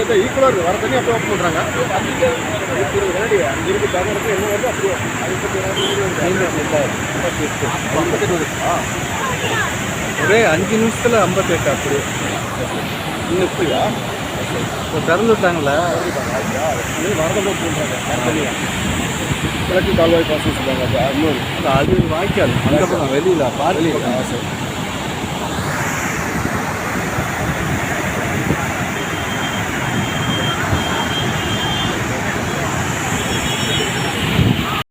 எந்த ஈக்குவலாக இருக்குது வர தண்ணி அப்படியே ஓப்பன் பண்ணுறாங்க வினாடி அஞ்சு இருக்கு. தமிழகத்தில் என்ன வருது அப்படியே அது ஒரே அஞ்சு நிமிஷத்தில் ஐம்பத்தெட்டு அப்படி. இன்னும் இப்படியா? இப்போ திறந்து விட்டாங்களே இது வரதை போட்டு பண்ணுறாங்க வர தண்ணியா. கிழக்கு கால்வாய் பாசனம் சொல்லுவாங்க அது அது வாய்க்கால். அந்த பக்கம் வெளியில் பார்த்து வெளியே சரி